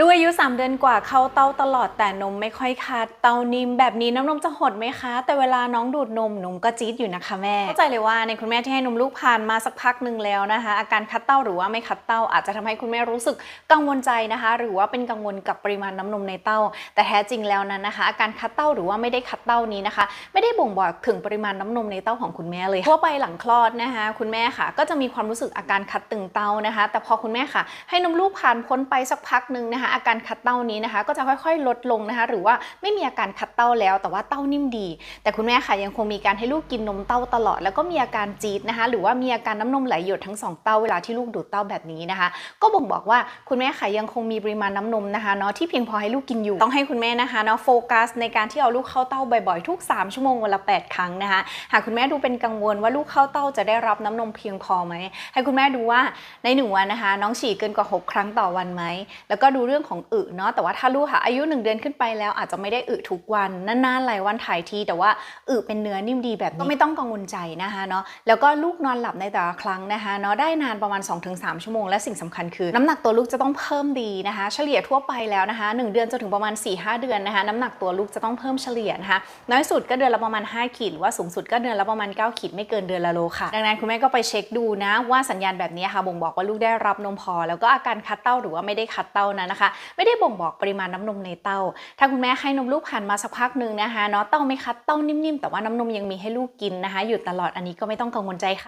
ลูกอายุ 3 เดือนกว่าเข้าเต้าตลอดแต่นมไม่ค่อยคัดเต้านิ่มแบบนี้น้ำนมจะหดไหมคะ แต่เวลาน้องดูดนมนมก็จี๊ดอยู่นะคะแม่เข้าใจเลยว่าในคุณแม่ที่ให้นมลูกผ่านมาสักพักหนึ่งแล้วนะคะ อาการคัดเต้าหรือว่าไม่คัดเต้าอาจจะทำให้คุณแม่รู้สึกกังวลใจนะคะ หรือว่าเป็นกังวลกับปริมาณน้ำนมในเต้า แต่แท้จริงแล้วนั้นนะคะ อาการคัดเต้าหรือว่าไม่ได้คัดเต้านี้นะคะ ไม่ได้บ่งบอกถึงปริมาณน้ำนมในเต้าของคุณแม่เลยทั่วไปหลังคลอดนะคะ คุณแม่ค่ะ ก็จะมีความรู้สึกอาการคัดตึงเต้านะคะ แต่พอคุณแม่ค่ะ ให้นมลูกผ่านพ้นไปสักพักหนึ่งนะคะอาการคัดเต้านี้นะคะก็จะค่อยๆ ลดลงนะคะ หรือว่าไม่มีอาการคัดเต้าแล้ว แต่ว่าเต้านิ่มดี แต่คุณแม่ค่ะยังคงมีการให้ลูกกินนมเต้าตลอด แล้วก็มีอาการจี๊ดนะคะ หรือว่ามีอาการน้ำนมไหลหยดทั้งสองเต้าเวลาที่ลูกดูดเต้าแบบนี้นะคะ ก็บ่งบอกว่าคุณแม่ค่ะยังคงมีปริมาณน้ำนมนะคะเนาะที่เพียงพอให้ลูกกินอยู่ ต้องให้คุณแม่นะคะเนาะโฟกัสในการที่เอาลูกเข้าเต้าบ่อยๆ ทุก 3 ชั่วโมงวันละ 8 ครั้งนะคะหากคุณแม่ดูเป็นกังวลว่าลูกเข้าเต้าจะได้รับน้ำนมเพียงพอไหมให้คุณแม่ดูว่าในหนึ่งวันนะคะ น้องฉี่เกินกว่า 6 ครั้งต่อวันไหมแล้วก็ดูเรื่องื่องของอึเนาะแต่ว่าถ้าลูกค่ะอายุ 1 เดือนขึ้นไปแล้วอาจจะไม่ได้อึทุกวันนานๆหลายวันถ่ายทีแต่ว่าอึเป็นเนื้อนิ่มดีแบบนี้ก็ไม่ต้องกังวลใจนะคะเนาะแล้วก็ลูกนอนหลับในแต่ละครั้งนะคะเนาะได้นานประมาณ 2-3 ชั่วโมงและสิ่งสำคัญคือน้ำหนักตัวลูกจะต้องเพิ่มดีนะคะ เฉลี่ยทั่วไปแล้วนะคะ1เดือนจนถึงประมาณ 4-5 เดือนนะคะน้ำหนักตัวลูกจะต้องเพิ่มเฉลี่ยนะคะน้อยสุดก็เดือนละประมาณ 5 ขีดหรือว่าสูงสุดก็เดือนละประมาณ 9 ขีดไม่เกินเดือนละโลค่ะ ดังนั้นคุณแม่ก็ไปเช็คดูนะว่าสัญญาณแบบนี้ค่ะบ่งบอกว่าลูกได้รับนมพอ แล้วก็อาการคัดเต้าหรือว่าไม่ได้คัดเต้านั้นนะคะไม่ได้บ่งบอกปริมาณน้ำนมในเต้า ถ้าคุณแม่ให้นมลูกผ่านมาสักพักหนึ่งนะคะเนาะเต้าไม่คัดเต้านิ่มๆ แต่ว่าน้ำนมยังมีให้ลูกกินนะคะ อยู่ตลอดอันนี้ก็ไม่ต้องกังวลใจค่ะ